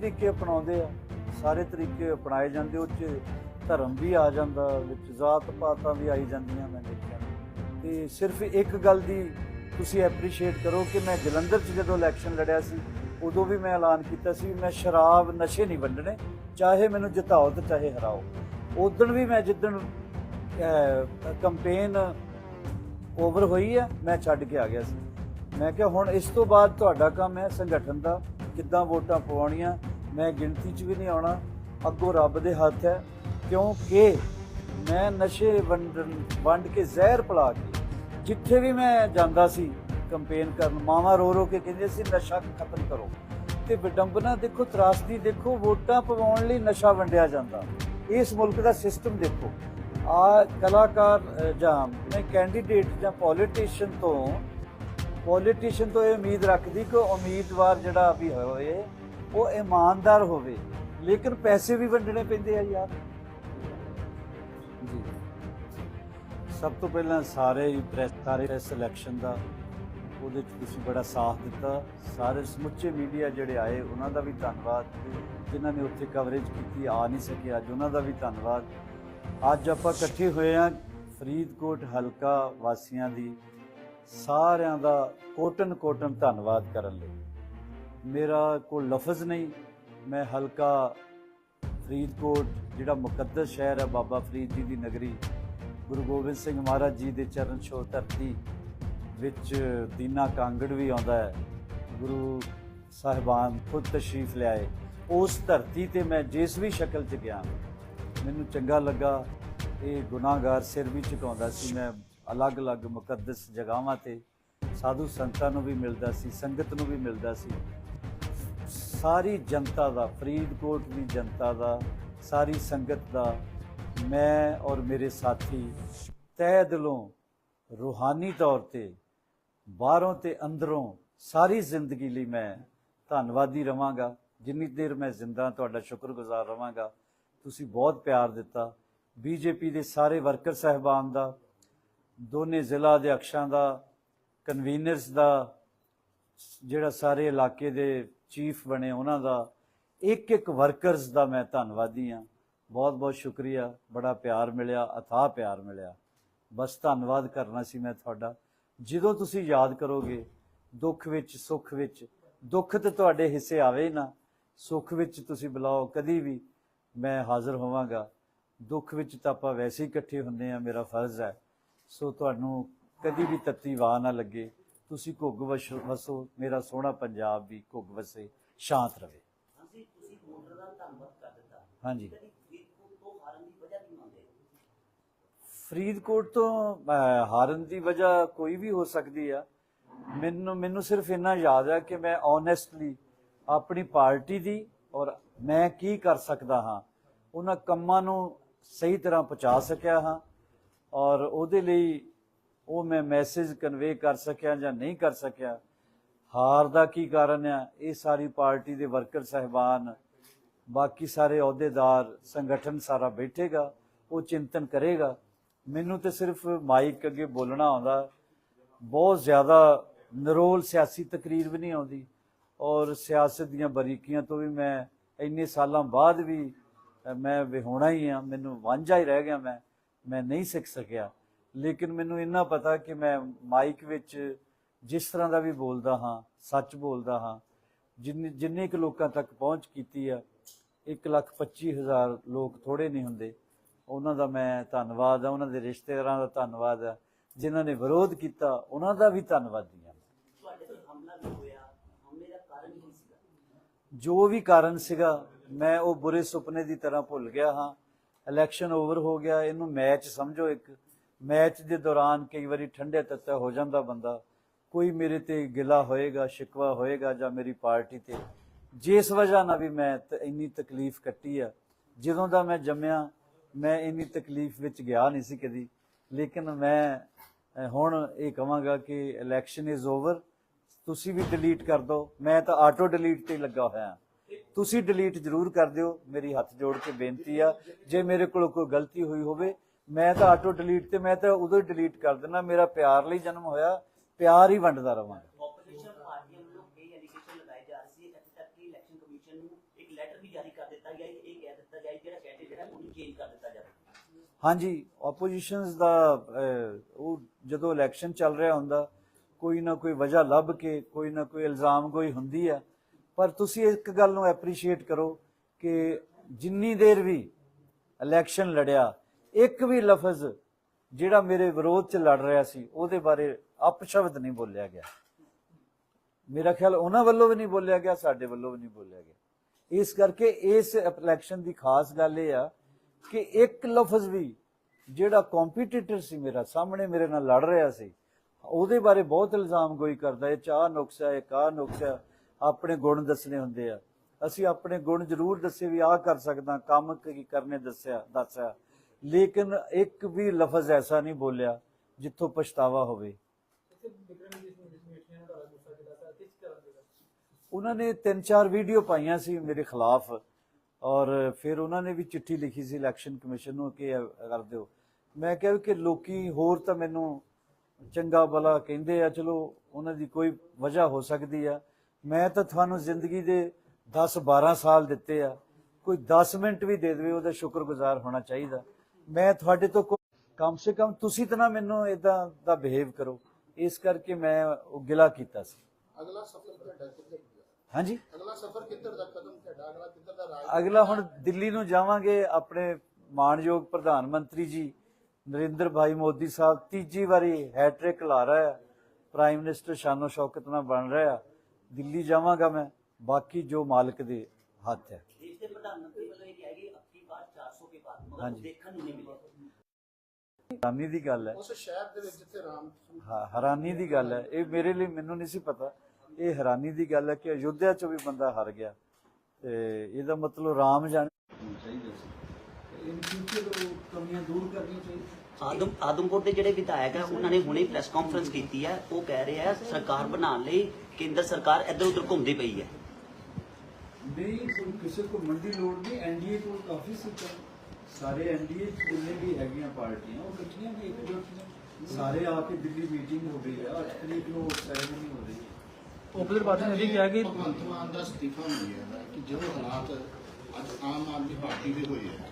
ਤਰੀਕੇ ਅਪਣਾਉਂਦੇ ਆ, ਸਾਰੇ ਤਰੀਕੇ ਅਪਣਾਏ ਜਾਂਦੇ, ਉਹ ਚ ਧਰਮ ਵੀ ਆ ਜਾਂਦਾ, ਵਿੱਚ ਜ਼ਾਤ ਪਾਤਾਂ ਵੀ ਆਈ ਜਾਂਦੀਆਂ ਮੈਂ ਦੇਖਿਆ। ਤੇ ਸਿਰਫ ਇੱਕ ਗੱਲ ਦੀ ਤੁਸੀਂ ਐਪਰੀਸ਼ੀਏਟ ਕਰੋ ਕਿ ਮੈਂ ਜਲੰਧਰ 'ਚ ਜਦੋਂ ਇਲੈਕਸ਼ਨ ਲੜਿਆ ਸੀ, ਉਦੋਂ ਵੀ ਮੈਂ ਐਲਾਨ ਕੀਤਾ ਸੀ ਵੀ ਮੈਂ ਸ਼ਰਾਬ ਨਸ਼ੇ ਨਹੀਂ ਵੰਡਣੇ, ਚਾਹੇ ਮੈਨੂੰ ਜਿਤਾਓ ਤੇ ਚਾਹੇ ਹਰਾਓ। ਉਦੋਂ ਵੀ ਮੈਂ ਜਿੱਦਣ ਕੰਪੇਨ ਓਵਰ ਹੋਈ ਆ, ਮੈਂ ਛੱਡ ਕੇ ਆ ਗਿਆ ਸੀ। ਮੈਂ ਕਿਹਾ ਹੁਣ ਇਸ ਤੋਂ ਬਾਅਦ ਤੁਹਾਡਾ ਕੰਮ ਹੈ ਸੰਗਠਨ ਦਾ, ਕਿੱਦਾਂ ਵੋਟਾਂ ਪਵਾਉਣੀਆਂ ਮੈਂ ਗਿਣਤੀ 'ਚ ਵੀ ਨਹੀਂ ਆਉਣਾ, ਅੱਗੋਂ ਰੱਬ ਦੇ ਹੱਥ ਹੈ, ਕਿਉਂਕਿ ਮੈਂ ਨਸ਼ੇ ਵੰਡਣ, ਵੰਡ ਕੇ ਜ਼ਹਿਰ ਪਿਲਾ ਕੇ ਜਿੱਥੇ ਵੀ ਮੈਂ ਜਾਂਦਾ ਸੀ ਕੰਪੇਨ ਕਰਨ, ਮਾਵਾ ਰੋ ਰੋ ਕੇ ਕਹਿੰਦੇ ਸੀ, ਨਸ਼ਾ ਖਤਮ ਕਰੋ। ਤੇ ਵਿਡੰਬਨਾ ਦੇਖੋ, ਤਰਾਸਦੀ ਦੇਖੋ, ਵੋਟਾਂ ਪਵਾਉਣ ਲਈ ਨਸ਼ਾ ਵੰਡਿਆ ਜਾਂਦਾ। ਇਸ ਮੁਲਕ ਦਾ ਸਿਸਟਮ ਦੇਖੋ। ਆ ਕਲਾਕਾਰ ਜਾਂ ਮੈਂ ਕੈਂਡੀਡੇਟ ਜਾਂ ਪੋਲੀਟੀਸ਼ੀਅਨ ਤੋਂ ਪੋਲੀਟੀਸ਼ੀਅਨ ਤੋਂ ਇਹ ਉਮੀਦ ਰੱਖਦੀ ਕਿ ਉਮੀਦਵਾਰ ਜਿਹੜਾ ਵੀ ਹੋਏ ਉਹ ਇਮਾਨਦਾਰ ਹੋਵੇ, ਲੇਕਿਨ ਪੈਸੇ ਵੀ ਵੰਡਣੇ ਪੈਂਦੇ ਆ ਯਾਰ। ਜੀ। ਸਭ ਤੋਂ ਪਹਿਲਾਂ ਸਾਰੇ ਪ੍ਰੈਸ ਸਾਰੇ ਪ੍ਰੈਸ ਇਲੈਕਸ਼ਨ ਦਾ ਉਹਦੇ ਚ ਤੁਸੀਂ ਬੜਾ ਸਾਥ ਦਿੱਤਾ। ਸਾਰੇ ਸਮੁੱਚੇ ਮੀਡੀਆ ਜਿਹੜੇ ਆਏ, ਉਹਨਾਂ ਦਾ ਵੀ ਧੰਨਵਾਦ। ਜਿਨ੍ਹਾਂ ਨੇ ਉੱਥੇ ਕਵਰੇਜ ਕੀਤੀ, ਆ ਨਹੀਂ ਸਕੇ ਅੱਜ, ਉਹਨਾਂ ਦਾ ਵੀ ਧੰਨਵਾਦ। ਅੱਜ ਆਪਾਂ ਇਕੱਠੇ ਹੋਏ ਆ ਫਰੀਦਕੋਟ ਹਲਕਾ ਵਾਸੀਆਂ ਦੀ ਸਾਰਿਆਂ ਦਾ ਕੋਟਨ ਕੋਟਨ ਧੰਨਵਾਦ ਕਰਨ ਲਈ। ਮੇਰਾ ਕੋਈ ਲਫ਼ਜ਼ ਨਹੀਂ। ਮੈਂ ਹਲਕਾ ਫਰੀਦਕੋਟ, ਜਿਹੜਾ ਮੁਕੱਦਸ ਸ਼ਹਿਰ ਹੈ ਬਾਬਾ ਫਰੀਦ ਜੀ ਦੀ ਨਗਰੀ, ਗੁਰੂ ਗੋਬਿੰਦ ਸਿੰਘ ਮਹਾਰਾਜ ਜੀ ਦੇ ਚਰਨ ਛੋਹ ਧਰਤੀ ਵਿੱਚ ਦੀਨਾ ਕਾਂਗੜ ਵੀ ਆਉਂਦਾ ਹੈ। ਗੁਰੂ ਸਾਹਿਬਾਨ ਖੁਦ ਤਸ਼ਰੀਫ ਲਿਆਏ। ਉਸ ਧਰਤੀ ਤੇ ਮੈਂ ਜਿਸ ਵੀ ਸ਼ਕਲ 'ਚ ਗਿਆ, ਮੈਨੂੰ ਚੰਗਾ ਲੱਗਾ। ਇਹ ਗੁਨਾਹਗਾਰ ਸਿਰ ਵੀ ਝੁਕਾਉਂਦਾ ਸੀ। ਮੈਂ ਅਲੱਗ-ਅਲੱਗ ਮੁਕੱਦਸ ਜਗ੍ਹਾਵਾਂ ਤੇ ਸਾਧੂ ਸੰਤਾਂ ਨੂੰ ਵੀ ਮਿਲਦਾ ਸੀ, ਸੰਗਤ ਨੂੰ ਵੀ ਮਿਲਦਾ ਸੀ। ਸਾਰੀ ਜਨਤਾ ਦਾ, ਫਰੀਦਕੋਟ ਦੀ ਜਨਤਾ ਦਾ, ਸਾਰੀ ਸੰਗਤ ਦਾ, ਮੈਂ ਔਰ ਮੇਰੇ ਸਾਥੀ ਤਹਿ ਦਿਲੋਂ ਰੂਹਾਨੀ ਤੌਰ ਤੇ ਬਾਹਰੋਂ ਤੇ ਅੰਦਰੋਂ ਸਾਰੀ ਜ਼ਿੰਦਗੀ ਲਈ ਮੈਂ ਧੰਨਵਾਦੀ ਰਵਾਂਗਾ। ਜਿੰਨੀ ਦੇਰ ਮੈਂ ਜ਼ਿੰਦਾ ਤੁਹਾਡਾ ਸ਼ੁਕਰਗੁਜ਼ਾਰ ਰਵਾਂਗਾ। ਤੁਸੀਂ ਬਹੁਤ ਪਿਆਰ ਦਿੱਤਾ। ਬੀਜੇਪੀ ਦੇ ਸਾਰੇ ਵਰਕਰ ਸਹਿਬਾਨ ਦਾ, ਦੋਨੇ ਜ਼ਿਲ੍ਹਾ ਅਧਿਕਸ਼ਾਂ ਦਾ, ਕਨਵੀਨਰਸ ਦਾ ਜਿਹੜਾ ਸਾਰੇ ਇਲਾਕੇ ਦੇ ਚੀਫ ਬਣੇ ਉਹਨਾਂ ਦਾ ਇੱਕ ਇੱਕ ਵਰਕਰਸ ਦਾ ਮੈਂ ਧੰਨਵਾਦੀ ਹਾਂ। ਬਹੁਤ ਬਹੁਤ ਸ਼ੁਕਰੀਆ, ਬੜਾ ਪਿਆਰ ਮਿਲਿਆ, ਅਥਾਹ ਪਿਆਰ ਮਿਲਿਆ। ਬਸ ਧੰਨਵਾਦ ਕਰਨਾ ਸੀ ਮੈਂ ਤੁਹਾਡਾ। ਜਦੋਂ ਤੁਸੀਂ ਯਾਦ ਕਰੋਗੇ, ਦੁੱਖ ਵਿੱਚ, ਸੁੱਖ ਵਿੱਚ, ਦੁੱਖ ਤੇ ਤੁਹਾਡੇ ਹਿੱਸੇ ਆਵੇ ਹੀ ਨਾ, ਸੁੱਖ ਵਿੱਚ ਤੁਸੀਂ ਬੁਲਾਓ, ਕਦੀ ਵੀ ਮੈਂ ਹਾਜ਼ਰ ਹੋਵਾਂਗਾ। ਦੁੱਖ ਵਿੱਚ ਤਾਂ ਆਪਾਂ ਵੈਸੇ ਹੀ ਇਕੱਠੇ ਹੁੰਦੇ ਆ ਮੇਰਾ ਫਰਜ਼ ਹੈ। ਸੋ ਤੁਹਾਨੂੰ ਕਦੀ ਵੀ ਤੱਤੀ ਵਾਹ ਨਾ ਲੱਗੇ। ਤੁਸੀਂ ਘੁੱਗ ਵਸ- ਮੇਰਾ ਸੋਹਣਾ ਪੰਜਾਬ ਵੀ ਘੁੱਗ ਵਸੇ ਸ਼ਾਂਤ ਰਵੇ। ਹਾਂਜੀ ਤੁਸੀਂ ਵੋਟਰ ਦਾ ਧੰਨਵਾਦ ਕਰ ਦਿੱਤਾ। ਹਾਂਜੀ। ਕਦੀ ਫਰੀਦਕੋਟ ਤੋਂ ਹਾਰਨ ਦੀ ਵਜ੍ਹਾ ਕੋਈ ਵੀ ਹੋ ਸਕਦੀ ਆ। ਮੈਨੂੰ ਮੈਨੂੰ ਸਿਰਫ ਇੰਨਾ ਯਾਦ ਹੈ ਕਿ ਮੈਂ ਓਨੈਸਟਲੀ ਆਪਣੀ ਪਾਰਟੀ ਦੀ ਔਰ ਮੈਂ ਕੀ ਕਰ ਸਕਦਾ ਹਾਂ ਉਹਨਾਂ ਕੰਮਾਂ ਨੂੰ ਸਹੀ ਤਰ੍ਹਾਂ ਪਹੁੰਚਾ ਸਕਿਆ ਹਾਂ। ਔਰ ਉਹਦੇ ਲਈ ਉਹ ਮੈਂ ਮੈਸੇਜ ਕਨਵੇ ਕਰ ਸਕਿਆ ਜਾਂ ਨਹੀਂ ਕਰ ਸਕਿਆ, ਹਾਰ ਦਾ ਕੀ ਕਾਰਨ ਆ? ਇਹ ਸਾਰੀ ਪਾਰਟੀ ਦੇ ਵਰਕਰ ਸਹਿਬਾਨ, ਬਾਕੀ ਸਾਰੇ ਅਹੁਦੇਦਾਰ, ਸੰਗਠਨ ਸਾਰਾ ਬੈਠੇਗਾ, ਉਹ ਚਿੰਤਨ ਕਰੇਗਾ। ਮੈਨੂੰ ਤੇ ਸਿਰਫ ਮਾਈਕ ਅੱਗੇ ਬੋਲਣਾ ਆਉਂਦਾ, ਬਹੁਤ ਜ਼ਿਆਦਾ ਨਰੋਲ ਸਿਆਸੀ ਤਕਰੀਰ ਵੀ ਨਹੀਂ ਆਉਂਦੀ ਔਰ ਸਿਆਸਤ ਦੀਆਂ ਬਰੀਕੀਆਂ ਤੋਂ ਵੀ ਮੈਂ ਇੰਨੇ ਸਾਲਾਂ ਬਾਅਦ ਵੀ ਮੈਂ ਵਿਹੋਣਾ ਹੀ ਆ, ਮੈਨੂੰ ਵਾਂਝਾ ਹੀ ਰਹਿ ਗਿਆ ਮੈਂ ਮੈਂ ਨਹੀਂ ਸਿੱਖ ਸਕਿਆ। ਲੇਕਿਨ ਮੈਨੂੰ ਇੰਨਾ ਪਤਾ ਕਿ ਮੈਂ ਮਾਈਕ ਵਿੱਚ ਜਿਸ ਤਰ੍ਹਾਂ ਦਾ ਵੀ ਬੋਲਦਾ ਹਾਂ ਸੱਚ ਬੋਲਦਾ ਹਾਂ ਜਿੰਨੇ ਜਿੰਨੇ ਕੁ ਲੋਕਾਂ ਤੱਕ ਪਹੁੰਚ ਕੀਤੀ ਆ 125000 ਲੋਕ ਥੋੜੇ ਨਹੀਂ ਹੁੰਦੇ। ਉਹਨਾਂ ਦਾ ਮੈਂ ਧੰਨਵਾਦ ਆ ਉਹਨਾਂ ਦੇ ਰਿਸ਼ਤੇਦਾਰਾਂ ਦਾ ਧੰਨਵਾਦ ਆ ਜਿਨ੍ਹਾਂ ਨੇ ਵਿਰੋਧ ਕੀਤਾ ਉਹਨਾਂ ਦਾ ਵੀ ਧੰਨਵਾਦੀ ਆ। ਤੁਹਾਡੇ ਤੇ ਹਮਲਾ ਵੀ ਹੋਇਆ ਹਮਲੇ ਦਾ ਕਾਰਨ ਕੀ ਸੀਗਾ? ਜੋ ਵੀ ਕਾਰਨ ਸੀਗਾ ਮੈਂ ਉਹ ਬੁਰੇ ਸੁਪਨੇ ਦੀ ਤਰ੍ਹਾਂ ਭੁੱਲ ਗਿਆ ਹਾਂ। ਇਲੈਕਸ਼ਨ ਓਵਰ ਹੋ ਗਿਆ ਇਹਨੂੰ ਮੈਚ ਸਮਝੋ ਇੱਕ। ਮੈਚ ਦੇ ਦੌਰਾਨ ਕਈ ਵਾਰੀ ਠੰਡੇ ਤੱਤਾ ਹੋ ਜਾਂਦਾ ਬੰਦਾ, ਕੋਈ ਮੇਰੇ ਤੇ ਗਿਲਾ ਹੋਏਗਾ, ਸ਼ਿਕਵਾ ਹੋਏਗਾ ਜਾਂ ਮੇਰੀ ਪਾਰਟੀ ਤੇ। ਜਿਸ ਵਜ੍ਹਾ ਨਾਲ ਵੀ ਮੈਂ ਤ- ਇੰਨੀ ਤਕਲੀਫ ਕੱਟੀ ਆ। ਜਦੋਂ ਦਾ ਮੈਂ ਜੰਮਿਆ, ਮੈਂ ਇੰਨੀ ਤਕਲੀਫ ਵਿੱਚ ਗਿਆ ਨਹੀਂ ਸੀ ਕਦੀ। ਲੇਕਿਨ ਮੈਂ ਹੁਣ ਇਹ ਕਹਾਂਗਾ ਕਿ ਇਲੈਕਸ਼ਨ ਇਜ਼ ਓਵਰ ਤੁਸੀਂ ਵੀ ਡਿਲੀਟ ਕਰ ਦਿਓ ਮੈਂ ਤਾਂ ਆਟੋ ਡਿਲੀਟ ਤੇ ਲੱਗਾ ਹੋਇਆ ਤੁਸੀਂ ਡਿਲੀਟ ਜ਼ਰੂਰ ਕਰ ਦਿਓ। ਮੇਰੀ ਹੱਥ ਜੋੜ ਕੇ ਬੇਨਤੀ ਆ। ਜੇ ਮੇਰੇ ਕੋਲ ਕੋਈ ਗਲਤੀ ਹੋਈ ਹੋਵੇ ਮੈਂ ਤਾਂ ਆਟੋ ਡਿਲੀਟ ਤੇ ਮੈਂ ਤਾਂ ਉਦੋਂ ਹੀ ਡਿਲੀਟ ਕਰ ਦੇਣਾ ਮੇਰਾ ਪਿਆਰ ਲਈ ਜਨਮ ਹੋਇਆ ਪਿਆਰ ਹੀ ਵੰਡਦਾ ਰਵਾਂਗਾ। ਆਪੋਜੀਸ਼ਨ ਪਾਰਟੀਆਂ ਵੱਲੋਂ ਕਈ ਐਲੀਗੇਸ਼ਨ ਲਗਾਏ ਜਾ ਰਹੇ ਸੀ ਇੱਥੇ ਤੱਕ ਕਿ ਇਲੈਕਸ਼ਨ ਕਮਿਸ਼ਨ ਨੂੰ ਇੱਕ ਲੈਟਰ ਵੀ ਜਾਰੀ ਕਰ ਦਿੱਤਾ ਗਿਆ ਹੈ ਕਿ ਇਹ ਕਹਿ ਦਿੱਤਾ ਗਿਆ ਹੈ ਜਿਹੜਾ ਕੈਂਡੀਡੇਟ ਜਿਹੜਾ ਉਹਨੂੰ ਚੇਂਜ ਕਰ ਦਿੱਤਾ ਜਾਵੇ। ਹਾਂਜੀ ਆਪੋਜੀਸ਼ਨਸ ਦਾ ਉਹ ਜਦੋਂ ਇਲੈਕਸ਼ਨ ਚੱਲ ਰਿਹਾ ਹੁੰਦਾ ਕੋਈ ਨਾ ਕੋਈ ਵਜ੍ਹਾ ਲੱਭ ਕੇ ਕੋਈ ਨਾ ਕੋਈ ਇਲਜ਼ਾਮ ਕੋਈ ਹੁੰਦੀ ਆ। ਪਰ ਤੁਸੀਂ ਇੱਕ ਗੱਲ ਨੂੰ ਐਪਰੀਸ਼ੀਏਟ ਕਰੋ ਕਿ ਜਿੰਨੀ ਦੇਰ ਵੀ ਇਲੈਕਸ਼ਨ ਲੜਿਆ ਇੱਕ ਵੀ ਲਫ਼ਜ਼ ਜਿਹੜਾ ਮੇਰੇ ਵਿਰੋਧ 'ਚ ਲੜ ਰਿਹਾ ਸੀ, ਉਹਦੇ ਬਾਰੇ ਅਪਸ਼ਬਦ ਨਹੀਂ ਬੋਲਿਆ ਗਿਆ। ਮੇਰਾ ਖਿਆਲ ਉਹਨਾਂ ਵੱਲੋਂ ਵੀ ਨਹੀਂ ਬੋਲਿਆ ਗਿਆ, ਸਾਡੇ ਵੱਲੋਂ ਵੀ ਨਹੀਂ ਬੋਲਿਆ ਗਿਆ। ਇਸ ਕਰਕੇ ਇਸ ਇਲੈਕਸ਼ਨ ਦੀ ਖਾਸ ਗੱਲ ਇਹ ਆ ਕਿ ਇੱਕ ਲਫ਼ਜ਼ ਵੀ ਜਿਹੜਾ ਕੰਪੀਟੀਟਰ ਸੀ ਮੇਰਾ, ਸਾਹਮਣੇ ਮੇਰੇ ਨਾਲ ਲੜ ਰਿਹਾ ਸੀ, ਉਹਦੇ ਬਾਰੇ ਬਹੁਤ ਇਲਜ਼ਾਮ ਗੋਈ ਕਰਦਾ, ਇਹ ਚਾਹ ਨੁਕਸਾ ਇਹ ਕਾ ਨੁਕਸਾ ਆਪਣੇ ਗੁਣ ਦੱਸਣੇ ਹੁੰਦੇ ਆ। ਅਸੀਂ ਆਪਣੇ ਗੁਣ ਜ਼ਰੂਰ ਦੱਸੇ ਵੀ ਆਹ ਕਰ ਸਕਦਾ, ਕੰਮ ਕੀ ਕਰਨੇ ਦੱਸਿਆ ਦੱਸਿਆ। ਲੇਕਿਨ ਇੱਕ ਵੀ ਲਫ਼ਜ਼ ਐਸਾ ਨਹੀਂ ਬੋਲਿਆ ਜਿੱਥੋਂ ਪਛਤਾਵਾ ਹੋਵੇ। ਉਹਨਾਂ ਨੇ ਤਿੰਨ ਚਾਰ ਵੀਡੀਓ ਪਾਈਆਂ ਸੀ ਮੇਰੇ ਖਿਲਾਫ ਔਰ ਫਿਰ ਉਹਨਾਂ ਨੇ ਵੀ ਚਿੱਠੀ ਲਿਖੀ ਸੀ ਇਲੈਕਸ਼ਨ ਕਮਿਸ਼ਨ ਨੂੰ ਕਿ ਕਰ ਦਿਓ। ਮੈਂ ਕਿਹਾ ਵੀ ਕਿ ਲੋਕੀ ਹੋਰ ਤਾਂ ਮੈਨੂੰ ਚੰਗਾ ਭਲਾ ਕਹਿੰਦੇ ਆ, ਚਲੋ ਉਹਨਾਂ ਦੀ ਕੋਈ ਵਜ੍ਹਾ ਹੋ ਸਕਦੀ ਆ। ਮੈਂ ਤਾਂ ਤੁਹਾਨੂੰ ਜ਼ਿੰਦਗੀ ਦੇ 10 12 ਸਾਲ ਦਿੱਤੇ ਆ। ਕੋਈ 10 ਮਿੰਟ ਵੀ ਦੇ ਦੇਵੇ, ਉਹਦਾ ਸ਼ੁਕਰਗੁਜ਼ਾਰ ਹੋਣਾ ਚਾਹੀਦਾ। ਮੈਂ ਤੁਹਾਡੇ ਤੋਂ ਕਮ ਸੇ ਕਮ ਤੁਸੀਂ ਤਾਂ ਨਾ ਮੈਨੂੰ ਇਦਾਂ ਦਾ ਬਿਹੇਵ ਕਰੋ। ਇਸ ਕਰਕੇ ਮੈਂ ਉਹ ਗਿਲਾ ਕੀਤਾ ਸੀ। ਅਗਲਾ ਸਫ਼ਰ ਤੁਹਾਡਾ ਕਿੱਧਰ ਦਾ ਹਾਂਜੀ? ਅਗਲਾ ਸਫ਼ਰ ਕਿੱਧਰ ਦਾ ਕਦਮ ਤੁਹਾਡਾ? ਅਗਲਾ ਕਿੱਧਰ ਦਾ ਰਾਜ? ਅਗਲਾ ਹੁਣ ਦਿੱਲੀ ਨੂੰ ਜਾਵਾਂਗੇ। ਆਪਣੇ ਮਾਣਯੋਗ ਪ੍ਰਧਾਨ ਮੰਤਰੀ ਜੀ ਨਰਿੰਦਰ ਭਾਈ ਮੋਦੀ ਸਾਹਿਬ ਤੀਜੀ ਵਾਰੀ ਹੈਟ੍ਰਿਕ ਲਾ ਰਿਹਾ ਹੈ ਪ੍ਰਾਈਮ ਮਿਨਿਸਟਰ ਸ਼ਾਨੋ ਸ਼ੌਕਤ ਨਾਲ ਬਣ ਰਿਹਾ ਦਿੱਲੀ ਜਾਵਾਂਗਾ ਮੈਂ। ਬਾਕੀ ਜੋ ਮਾਲਕ ਦੇ ਹੱਥ ਹੈ। ਦੇਸ਼ ਦੇ ਪ੍ਰਧਾਨ ਮੰਤਰੀ ਵੱਲੋਂ ਇਹ ਕਿਹਾ ਕਿ ਅਬਕੀ ਬਾਰ 400 ਕੇ ਬਾਅਦ ਮਗਰ ਹਾਂਜੀ। ਦੇਖਣ ਨੂੰ ਨਹੀਂ ਮਿਲਿਆ। ਹੈਰਾਨੀ ਦੀ ਗੱਲ ਹੈ। ਉਸ ਸ਼ਹਿਰ ਦੇ ਵਿੱਚ ਜਿੱਥੇ ਰਾਮ ਹਾਂ ਹੈਰਾਨੀ ਦੀ ਗੱਲ ਹੈ। ਇਹ ਮੇਰੇ ਲਈ ਮੈਨੂੰ ਨਹੀਂ ਸੀ ਪਤਾ। ਇਹ ਹੈਰਾਨੀ ਦੀ ਗੱਲ ਹੈ ਕਿ ਅਯੁੱਧਿਆ ਚੋਂ ਵੀ ਬੰਦਾ ਹਾਰ ਗਿਆ। ਤੇ ਇਹਦਾ ਮਤਲਬ ਰਾਮ ਜਾਣ ਚਾਹੀਦਾ ਸੀ। ਇਨ ਫਿਊਚਰ ਉਹ ਕਮੀਆਂ ਦੂਰ ਕਰਨੀ ਚਾਹੀਦੀ ਆਦਮ ਆਦਮਪੁਰ ਦੇ ਜਿਹੜੇ ਵਿਧਾਇਕ ਆ ਉਹਨਾਂ ਨੇ ਹੁਣੇ ਪ੍ਰੈਸ ਕਾਨਫਰੰਸ ਕੀਤੀ ਹੈ ਉਹ ਕਹਿ ਰਹੇ ਆ ਸਰਕਾਰ ਬਣਾਉਣ ਲਈ ਕੇਂਦਰ ਸਰਕਾਰ ਇੱਧਰ ਉੱਧਰ ਘੁੰਮਦੀ ਪਈ ਹੈ। ਨਹੀਂ ਕੋਈ ਕਿਸੇ ਕੋ ਮੰਡੀ ਲੋੜ ਨਹੀਂ। ਐਨਡੀਏ ਕੋਲ ਕਾਫੀ ਸੀਟਾਂ ਸਾਰੇ ਐਨਡੀਏ ਜਿੰਨੇ ਵੀ ਹੈਗੀਆਂ ਪਾਰਟੀਆਂ ਉਹ ਇਕੱਠੀਆਂ ਵੀ ਇਕਜੁੱਟ ਨੇ ਸਾਰੇ ਆ ਕੇ ਦਿੱਲੀ ਮੀਟਿੰਗ ਹੋ ਗਈ ਹੈ 8 ਤਰੀਕ ਨੂੰ ਸੈਰੇਮਨੀ ਹੋ ਰਹੀ ਹੈ ਉਪਦਰ ਪਾਰਟੀ ਨੇ ਵੀ ਕਿਹਾ ਕਿ ਭਗਵੰਤ ਮਾਨ ਦਾ ਅਸਤੀਫਾ ਮਿਲਿਆ ਹੈ ਕਿ ਜੋ ਹਾਲਾਤ ਅੱਜ ਆਮ ਆਦਮੀ ਪਾਰਟੀ ਦੇ ਹੋਏ ਹੈ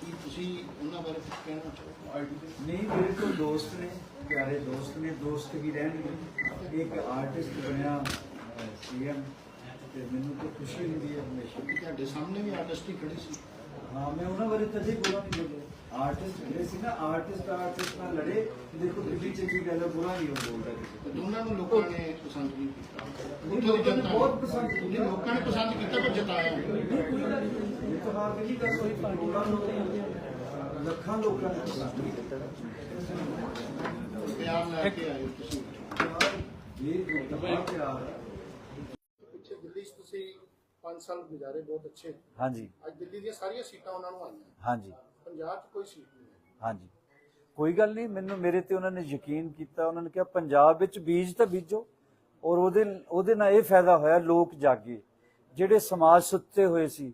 ਕੀ ਤੁਸੀਂ ਉਹਨਾਂ ਬਾਰੇ ਕੁਝ ਕਹਿਣਾ ਚਾਹੋਗੇ? ਨਹੀਂ ਮੇਰੇ ਕੋਲ ਦੋਸਤ ਨੇ ਪਿਆਰੇ ਦੋਸਤ ਨੇ ਦੋਸਤ ਵੀ ਰਹਿਣਗੇ। ਇੱਕ ਆਰਟਿਸਟ ਬਣਿਆ ਸੀਐਮ ਤੇ ਮੈਨੂੰ ਤਾਂ ਖੁਸ਼ੀ ਹੁੰਦੀ ਹੈ ਹਮੇਸ਼ਾ। ਕਿ ਤੁਹਾਡੇ ਸਾਹਮਣੇ ਵੀ ਆਰਟਿਸਟ ਹੀ ਖੜੇ ਸੀ। ਹਾਂ ਮੈਂ ਉਹਨਾਂ ਬਾਰੇ ਤਾਂ ਜੀ ਬੁਰਾ ਨਹੀਂ ਬੋਲਿਆ ਆਰਟਿਸਟ ਜਿਹੜੇ ਸੀ ਨਾ ਆਰਟਿਸਟ ਆਰਟਿਸਟ ਨਾਲ ਲੜੇ ਦੇਖੋ ਦਿੱਲੀ ਚੰਗੀ ਗੱਲ ਹੈ ਬੁਰਾ ਨਹੀਂ ਉਹ ਬੋਲਦਾ ਕਿਸੇ ਤੇ। ਦੋਨਾਂ ਨੂੰ ਲੋਕਾਂ ਨੇ ਪਸੰਦ ਨਹੀਂ ਕੀਤਾ। ਨਹੀਂ, ਉੱਥੋਂ ਦੀ ਲੋਕਾਂ ਨੇ ਜਨਤਾ ਬਹੁਤ ਪਸੰਦ ਕੀਤਾ। ਨਹੀਂ, ਲੋਕਾਂ ਨੇ ਪਸੰਦ ਕੀਤਾ ਪਰ ਜਤਾਇਆ। ਨਹੀਂ। ਇਹ ਤਾਂ ਹਾਰ ਨਹੀਂ ਕਰ ਕੋਈ ਕਰੋੜਾਂ ਲੋਕ ਲੱਖਾਂ ਲੋਕਾਂ ਨੇ ਪਸੰਦ ਨਹੀਂ ਕੀਤਾ। ਪਿਆਰ ਲੈ ਕੇ ਆਏ ਹੋ ਤੁਸੀਂ। ਇਹ ਤਾਂ ਪਿਆਰ ਹੈ 5 ਸਾਲ ਗੁਜ਼ਾਰੇ ਬਹੁਤ ਅੱਛੇ ਹਾਂਜੀ। ਅੱਜ ਦਿੱਲੀ ਦੀਆਂ ਸਾਰੀਆਂ ਸੀਟਾਂ ਉਹਨਾਂ ਨੂੰ ਆਈਆਂ। ਹਾਂਜੀ। ਪੰਜਾਬ 'ਚ ਕੋਈ ਸੀਟ ਨਹੀਂ ਹੈ। ਹਾਂਜੀ। ਕੋਈ ਗੱਲ ਨਹੀਂ ਮੈਨੂੰ ਮੇਰੇ ਤੇ ਉਹਨਾਂ ਨੇ ਯਕੀਨ ਕੀਤਾ ਉਹਨਾਂ ਨੇ ਕਿਹਾ ਪੰਜਾਬ ਵਿੱਚ ਬੀਜ ਤਾਂ ਬੀਜੋ ਔਰ ਉਹਦੇ ਉਹਦੇ ਨਾਲ ਇਹ ਫਾਇਦਾ ਹੋਇਆ ਲੋਕ ਜਾਗੇ। ਜਿਹੜੇ ਸਮਾਜ ਸੁੱਤੇ ਹੋਏ ਸੀ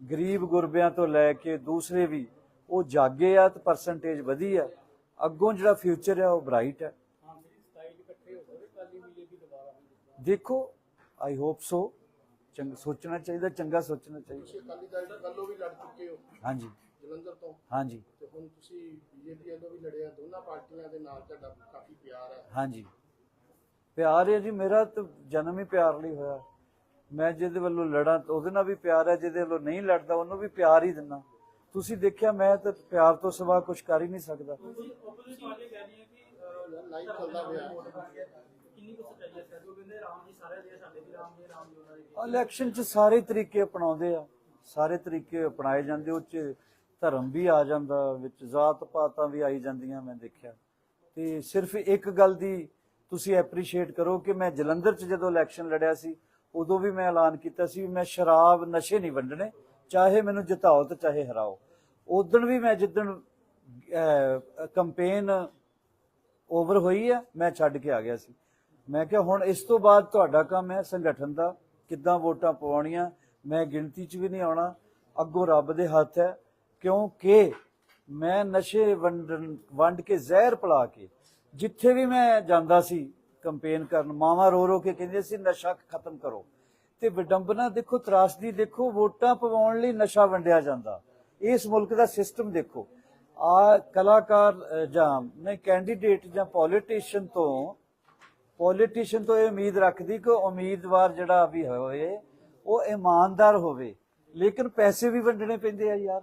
ਗਰੀਬ ਗੁਰਬਿਆਂ ਤੋਂ ਲੈ ਕੇ ਦੂਸਰੇ ਵੀ ਉਹ ਜਾਗੇ ਆ ਤੇ ਪਰਸੈਂਟੇਜ ਵਧੀ ਆ ਅੱਗੋਂ ਜਿਹੜਾ ਫਿਊਚਰ ਹੈ ਉਹ ਬ੍ਰਾਈਟ ਹੈ ਦੇਖੋ ਆਈ ਹੋਪ ਸੋ ਚੰਗ ਸੋਚਣਾ ਚਾਹੀਦਾ ਚੰਗਾ ਸੋਚਣਾ ਚਾਹੀਦਾ। ਤੁਸੀਂ ਅਕਾਲੀ ਦਲ ਵੱਲੋਂ ਵੀ ਲੜ ਚੁੱਕੇ ਹੋ। ਹਾਂਜੀ। ਜਲੰਧਰ ਤੋਂ। ਹਾਂਜੀ। ਤੇ ਹੁਣ ਤੁਸੀਂ ਬੀਜੇਪੀ ਵੱਲੋਂ ਵੀ ਲੜਿਆ ਦੋਨਾਂ ਪਾਰਟੀਆਂ ਦੇ ਨਾਲ ਤੁਹਾਡਾ ਕਾਫੀ ਪਿਆਰ ਹੈ। ਹਾਂਜੀ। ਪਿਆਰ ਹੈ ਜੀ ਮੇਰਾ ਤਾਂ ਜਨਮ ਹੀ ਪਿਆਰ ਲਈ ਹੋਇਆ। ਮੈਂ ਜਿਹਦੇ ਵੱਲੋਂ ਲੜਾਂ ਤਾਂ ਉਹਦੇ ਨਾਲ ਵੀ ਪਿਆਰ ਹੈ ਜਿਹਦੇ ਵੱਲੋਂ ਨਹੀਂ ਲੜਦਾ ਉਹਨੂੰ ਵੀ ਪਿਆਰ ਹੀ ਦਿੰਦਾ। ਤੁਸੀਂ ਦੇਖਿਆ ਮੈਂ ਤਾਂ ਪਿਆਰ ਤੋਂ ਸਿਵਾ ਕੁਝ ਕਰ ਹੀ ਨਹੀਂ ਸਕਦਾ। ਲਾਈਵ ਚੱਲਦਾ ਪਿਆ ਇਲੈਕਸ਼ਨ 'ਚ ਸਾਰੇ ਤਰੀਕੇ ਅਪਣਾਉਂਦੇ ਆ। ਸਾਰੇ ਤਰੀਕੇ ਅਪਣਾਏ ਜਾਂਦੇ ਉਹ 'ਚ ਧਰਮ ਵੀ ਆ ਜਾਂਦਾ, ਵਿੱਚ ਜ਼ਾਤ ਪਾਤਾਂ ਵੀ ਆਈ ਜਾਂਦੀਆਂ ਮੈਂ ਦੇਖਿਆ। ਤੇ ਸਿਰਫ ਇੱਕ ਗੱਲ ਦੀ ਤੁਸੀਂ ਐਪਰੀਸ਼ੀਏਟ ਕਰੋ ਕਿ ਮੈਂ ਜਲੰਧਰ 'ਚ ਜਦੋਂ ਇਲੈਕਸ਼ਨ ਲੜਿਆ ਸੀ, ਉਦੋਂ ਵੀ ਮੈਂ ਐਲਾਨ ਕੀਤਾ ਸੀ ਵੀ ਮੈਂ ਸ਼ਰਾਬ ਨਸ਼ੇ ਨਹੀਂ ਵੰਡਣੇ, ਚਾਹੇ ਮੈਨੂੰ ਜਿਤਾਓ ਤੇ ਚਾਹੇ ਹਰਾਓ। ਉਦੋਂ ਵੀ ਮੈਂ ਜਿੱਦਣ ਕੰਪੇਨ ਓਵਰ ਹੋਈ ਆ, ਮੈਂ ਛੱਡ ਕੇ ਆ ਗਿਆ ਸੀ। ਮੈਂ ਕਿਹਾ, ਹੁਣ ਇਸ ਤੋਂ ਬਾਅਦ ਤੁਹਾਡਾ ਕੰਮ ਹੈ ਸੰਗਠਨ ਦਾ, ਕਿੱਦਾਂ ਵੋਟਾਂ ਪਵਾਉਣੀਆਂ? ਮੈਂ ਗਿਣਤੀ 'ਚ ਵੀ ਨਹੀਂ ਆਉਣਾ। ਅੱਗੋਂ ਰੱਬ ਦੇ ਹੱਥ ਹੈ, ਕਿਉਂਕਿ ਮੈਂ ਨਸ਼ੇ ਵੰਡਣ, ਵੰਡ ਕੇ ਜ਼ਹਿਰ ਪਿਲਾ ਕੇ, ਜਿੱਥੇ ਵੀ ਮੈਂ ਜਾਂਦਾ ਸੀ ਕੰਪੇਨ ਕਰਨ, ਮਾਵਾ ਰੋ ਰੋ ਕੇ ਕਹਿੰਦੇ ਸੀ, ਨਸ਼ਾ ਖਤਮ ਕਰੋ। ਤੇ ਵਿਡੰਬਨਾ ਦੇਖੋ, ਤਰਾਸਦੀ ਦੇਖੋ, ਵੋਟਾਂ ਪਵਾਉਣ ਲਈ ਨਸ਼ਾ ਵੰਡਿਆ ਜਾਂਦਾ। ਇਸ ਮੁਲਕ ਦਾ ਸਿਸਟਮ ਦੇਖੋ। ਆ ਕਲਾਕਾਰ ਜਾਂ ਨਹੀਂ ਕੈਂਡੀਡੇਟ ਜਾਂ ਪੋਲੀਟੀਸ਼ੀਅਨ ਤੋਂ ਪੋਲੀਟੀਸ਼ੀਅਨ ਤੋਂ ਇਹ ਉਮੀਦ ਰੱਖਦੀ ਕਿ ਉਮੀਦਵਾਰ ਜਿਹੜਾ ਵੀ ਹੋਏ ਉਹ ਇਮਾਨਦਾਰ ਹੋਵੇ। ਲੇਕਿਨ ਪੈਸੇ ਵੀ ਵੰਡਣੇ ਪੈਂਦੇ ਆ ਯਾਰ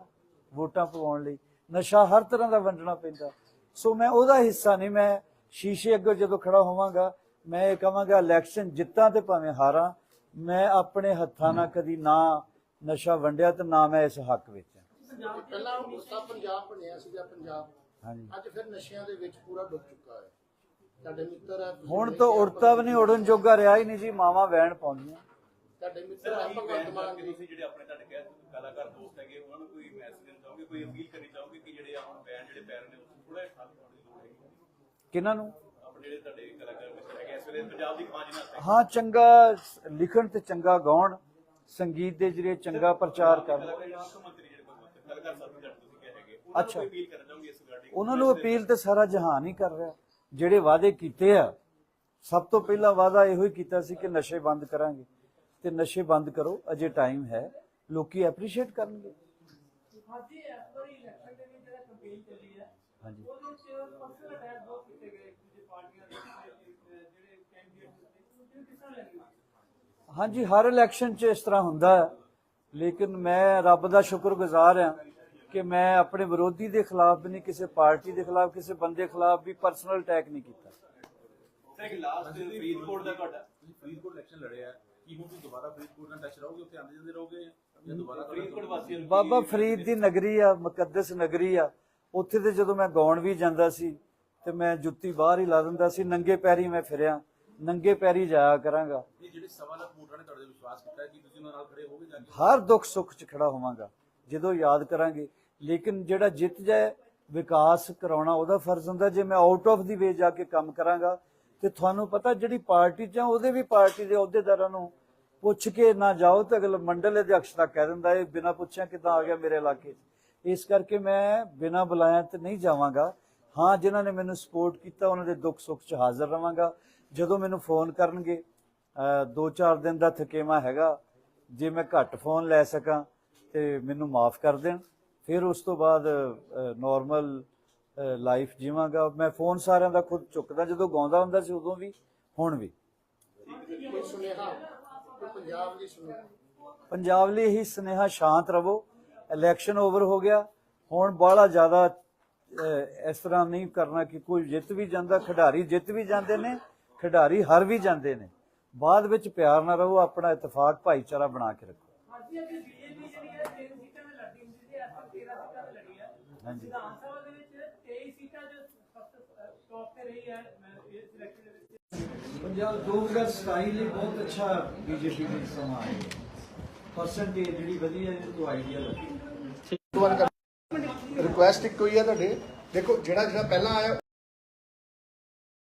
ਵੋਟਾਂ ਪਵਾਉਣ ਲਈ। ਨਸ਼ਾ ਹਰ ਤਰ੍ਹਾਂ ਦਾ ਵੰਡਣਾ ਪੈਂਦਾ। ਸੋ ਮੈਂ ਉਹਦਾ ਹਿੱਸਾ ਨਹੀਂ ਮੈਂ ਸ਼ੀਸ਼ੇ ਅੱਗੇ ਜਦੋਂ ਖੜਾ ਹੋਵਾਂਗਾ ਮੈਂ ਇਹ ਕਹਾਂਗਾ ਇਲੈਕਸ਼ਨ ਜਿੱਤਾਂ ਤੇ ਭਾਵੇਂ ਹਾਰਾਂ ਮੈਂ ਆਪਣੇ ਹੱਥਾਂ ਨਾਲ ਕਦੀ ਨਾ ਨਸ਼ਾ ਵੰਡਿਆ ਤੇ ਨਾ ਮੈਂ ਇਸ ਹੱਕ ਵਿੱਚ। ਪਹਿਲਾਂ ਉਸਦਾ ਪੰਜਾਬ ਬਣਿਆ ਸੀਗਾ ਪੰਜਾਬ। ਹਾਂਜੀ। ਅੱਜ ਫਿਰ ਨਸ਼ਿਆਂ ਦੇ ਵਿੱਚ ਪੂਰਾ ਡੁੱਬ ਚੁੱਕਾ ਹੈ। ਤੁਹਾਡੇ ਮਿੱਤਰ ਹੁਣ ਤਾਂ ਉੜਤਾ ਵੀ ਨਹੀਂ ਉੜਨ ਜੋਗਾ ਰਿਹਾ ਹੀ ਨਹੀਂ ਜੀ ਮਾਵਾ ਵੈਣ ਪਾਉਂਦੀਆਂ। ਤੁਹਾਡੇ ਮਿੱਤਰ ਹੈ ਭਗਵੰਤ ਮਾਨ ਜੀ ਤੁਸੀਂ ਜਿਹੜੇ ਆਪਣੇ ਤੁਹਾਡੇ ਕਹਿ ਕਲਾਕਾਰ ਦੋਸਤ ਹੈਗੇ ਉਹਨਾਂ ਨੂੰ ਕੋਈ ਮੈਸੇਜ ਦੇਣਾ ਚਾਹੋਗੇ ਕੋਈ ਅਪੀਲ ਕਰਨੀ ਚਾਹੋਗੇ ਕਿ ਜਿਹੜੇ ਹੁਣ ਬੈਨ ਜਿਹੜੇ ਪੈ ਰਹੇ ਨੇ ਉਸ ਥੋੜਾ ਜਿਹਾ ਠੱਲ ਪਾਉਣ ਦੀ ਲੋੜ ਹੈਗੀ ਕਿਹਨਾਂ ਨੂੰ? ਆਪਣੇ ਜਿਹੜੇ ਤੁਹਾਡੇ ਕਲਾਕਾਰ ਮਿੱਤਰ ਹੈਗੇ ਇਸ ਵੇਲੇ ਪੰਜਾਬ ਦੀ ਕਮਾਂਜ ਨਾਲ ਹਾਂ ਚੰਗਾ ਲਿਖਣ ਤੇ ਚੰਗਾ ਗਾਉਣ ਸੰਗੀਤ ਦੇ ਜਰੀਏ ਚੰਗਾ ਪ੍ਰਚਾਰ ਕਰਨ। ਜਿਹੜੇ ਅੱਛਾ। ਉਹਨਾਂ ਨੂੰ ਅਪੀਲ ਤੇ ਸਾਰਾ ਜਹਾਨ ਹੀ ਕਰ ਰਿਹਾ। ਜਿਹੜੇ ਵਾਅਦੇ ਕੀਤੇ ਆ ਸਭ ਤੋਂ ਪਹਿਲਾ ਵਾਅਦਾ ਇਹੋ ਹੀ ਕੀਤਾ ਸੀ ਕਿ ਨਸ਼ੇ ਬੰਦ ਕਰਾਂਗੇ। ਤੇ ਨਸ਼ੇ ਬੰਦ ਕਰੋ ਅਜੇ ਟਾਈਮ ਹੈ। ਲੋਕੀ ਐਪਰੀਸ਼ੀਏਟ ਕਰਨਗੇ। ਹਾਂਜੀ ਇਸ ਵਾਰੀ ਇਲੈਕਸ਼ਨ ਦੇ ਵਿੱਚ ਜਿਹੜਾ ਕੰਪੇਨ ਚੱਲੀ ਹੈ ਹਾਂਜੀ। ਉਹਦੇ ਵਿੱਚ ਪਰਸਨਲ ਅਟੈਕ ਬਹੁਤ ਕੀਤੇ ਗਏ ਇੱਕ ਦੂਜੇ ਪਾਰਟੀਆਂ ਦੇ ਅਹ, ਜਿਹੜੇ ਕੈਂਡੀਡੇਟ ਸੀ ਉਹ ਕਿਸ ਤਰ੍ਹਾਂ ਲੱਗੀ? ਹਾਂਜੀ ਹਰ ਇਲੈਕਸ਼ਨ 'ਚ ਇਸ ਤਰ੍ਹਾਂ ਹੁੰਦਾ ਹੈ। ਲੇਕਿਨ ਮੈਂ ਰੱਬ ਦਾ ਸ਼ੁਕਰਗੁਜ਼ਾਰ ਹਾਂ ਕਿ ਮੈਂ ਆਪਣੇ ਵਿਰੋਧੀ ਦੇ ਖਿਲਾਫ ਵੀ ਨਹੀਂ ਕਿਸੇ ਪਾਰਟੀ ਦੇ ਖਿਲਾਫ ਕਿਸੇ ਬੰਦੇ ਖਿਲਾਫ ਵੀ ਪਰਸਨਲ ਅਟੈਕ ਨਹੀਂ ਕੀਤਾ। ਸਰ ਇੱਕ ਲਾਸਟ ਫਰੀਦਕੋਟ ਦਾ ਤੁਹਾਡਾ? ਤੁਸੀਂ ਫਰੀਦਕੋਟ ਇਲੈਕਸ਼ਨ ਲੜਿਆ ਕੀ ਹੁਣ ਤੁਸੀਂ ਦੁਬਾਰਾ ਫਰੀਦਕੋਟ ਨਾਲ ਟੱਚ ਰਹੋਗੇ ਉੱਥੇ ਆਉਂਦੇ ਜਾਂਦੇ ਰਹੋਗੇ? ਜਾਂ ਦੁਬਾਰਾ ਤੁਹਾਡਾ- ਫਰੀਦਕੋਟ ਵਾਸੀਆਂ ਨੂੰ ਬਾਬਾ ਫਰੀਦ ਦੀ ਨਗਰੀ ਆ ਮੁਕੱਦਸ ਨਗਰੀ ਆ। ਉੱਥੇ ਤੇ ਜਦੋਂ ਮੈਂ ਗਾਉਣ ਵੀ ਜਾਂਦਾ ਸੀ ਤੇ ਮੈਂ ਜੁੱਤੀ ਬਾਹਰ ਹੀ ਲਾ ਦਿੰਦਾ ਸੀ ਨੰਗੇ ਪੈਰੀ ਮੈਂ ਫਿਰਿਆ। ਨੰਗੇ ਪੈਰੀ ਜਾਇਆ ਕਰਾਂਗਾ। ਇਹ ਜਿਹੜੇ ਸਵਾ ਲੱਖ ਵੋਟਰਾਂ ਨੇ ਤੁਹਾਡੇ ਤੇ ਵਿਸ਼ਵਾਸ ਕੀਤਾ ਹੈ ਕਿ ਤੁਸੀਂ ਉਹਨਾਂ ਨਾਲ ਖੜੇ ਹੋਗੇ ਜਾਂ ਕਿ ਹਰ ਦੁੱਖ ਸੁੱਖ 'ਚ ਖੜਾ ਹੋਵਾਂਗਾ। ਜਦੋਂ ਯਾਦ ਕਰਾਂਗੇ। ਲੇਕਿਨ ਜਿਹੜਾ ਜਿੱਤ ਜਾਏ ਵਿਕਾਸ ਕਰਾਉਣਾ ਉਹਦਾ ਫਰਜ਼ ਹੁੰਦਾ। ਜੇ ਮੈਂ ਆਊਟ ਆਫ ਦੀ ਵੇ ਜਾ ਕੇ ਕੰਮ ਕਰਾਂਗਾ ਤੇ ਤੁਹਾਨੂੰ ਪਤਾ ਜਿਹੜੀ ਪਾਰਟੀ 'ਚ ਆ ਉਹਦੇ ਵੀ ਪਾਰਟੀ ਦੇ ਅਹੁਦੇਦਾਰਾਂ ਨੂੰ ਪੁੱਛ ਕੇ ਨਾ ਜਾਓ ਤਾਂ ਅਗਲਾ ਮੰਡਲ ਅਧਿਕਸ਼ ਤਾਂ ਕਹਿ ਦਿੰਦਾ ਇਹ ਬਿਨਾਂ ਪੁੱਛਿਆ ਕਿੱਦਾਂ ਆ ਗਿਆ ਮੇਰੇ ਇਲਾਕੇ 'ਚ। ਇਸ ਕਰਕੇ ਮੈਂ ਬਿਨਾਂ ਬੁਲਾਇਆ ਤੇ ਨਹੀਂ ਜਾਵਾਂਗਾ। ਹਾਂ ਜਿਨ੍ਹਾਂ ਨੇ ਮੈਨੂੰ ਸਪੋਰਟ ਕੀਤਾ ਉਹਨਾਂ ਦੇ ਦੁੱਖ ਸੁੱਖ 'ਚ ਹਾਜ਼ਰ ਰਵਾਂਗਾ। ਜਦੋਂ ਮੈਨੂੰ ਫੋਨ ਕਰਨਗੇ ਅ, ਦੋ ਚਾਰ ਦਿਨ ਦਾ ਥਕੇਵਾ ਹੈਗਾ ਜੇ ਮੈਂ ਘੱਟ ਫੋਨ ਲੈ ਸਕਾਂ ਤੇ ਮੈਨੂੰ ਮਾਫ ਕਰ ਦੇਣ। ਫਿਰ ਉਸ ਤੋਂ ਬਾਅਦ ਨਾਰਮਲ ਲਾਈਫ ਜੀਵਾਂਗਾ। ਮੈਂ ਫੋਨ ਸਾਰਿਆਂ ਦਾ ਖੁਦ ਚੁੱਕਦਾ, ਜਦੋਂ ਗਾਉਂਦਾ ਹੁੰਦਾ ਸੀ ਉਦੋਂ ਵੀ, ਹੁਣ ਵੀ। ਪੰਜਾਬ ਲਈ ਸੁਨੇਹਾ ਸੁਨੇਹਾ, ਸ਼ਾਂਤ ਰਹੋ। ਇਲੈਕਸ਼ਨ ਓਵਰ ਹੋ ਗਿਆ। ਹੁਣ ਬਾਹਲਾ ਜ਼ਿਆਦਾ ਇਸ ਤਰ੍ਹਾਂ ਨਹੀਂ ਕਰਨਾ ਕਿ ਕੋਈ ਜਿੱਤ ਵੀ ਜਾਂਦਾ, ਖਿਡਾਰੀ ਜਿੱਤ ਵੀ ਜਾਂਦੇ ਨੇ, ਖਿਡਾਰੀ ਹਾਰ ਵੀ ਜਾਂਦੇ ਨੇ। ਬਾਅਦ ਵਿੱਚ ਪਿਆਰ ਨਾਲ ਰਹੋ, ਆਪਣਾ ਇਤਫਾਕ, ਭਾਈਚਾਰਾ ਬਣਾ ਕੇ ਰੱਖੋ। ਹਾਂਜੀ ਅੱਗੇ ਬੀਜੇਪੀ ਜਿਹੜੀ ਹੈ ਤਿੰਨ ਸੀਟਾਂ ਤੇ ਲੜਦੀ ਹੁੰਦੀ ਸੀ ਇਸ ਵਾਰ 13 ਸੀਟਾਂ ਤੇ ਲੜੀ ਹੈ ਹਾਂਜੀ। ਵਿਧਾਨ ਸਭਾ ਦੇ ਵਿੱਚ 23 ਸੀਟਾਂ ਜੋ ਸਭ ਤੋਂ ਟੌਪ ਤੇ ਰਹੀ ਹੈ ਮੈਂ ਇਸ ਇਲੈਕਸ਼ਨ ਦੇ ਵਿੱਚ ਪੰਜਾਬ 2027 ਲਈ ਬਹੁਤ ਅੱਛਾ ਬੀਜੇਪੀ ਦੀ ਸਮਾਂ ਹੈ। ਪਰਸੈਂਟੇਜ ਜਿਹੜੀ ਵਧੀਆ ਇਹ ਤੋਂ ਆਈਡੀਆ ਲੱਗੀ ਰਿਕੁਐਸਟ ਇੱਕ ਹੋਈ ਹੈ ਤੁਹਾਡੇ। ਦੇਖੋ ਜਿਹੜਾ ਜਿਹੜਾ ਪਹਿਲਾਂ ਆਇਆ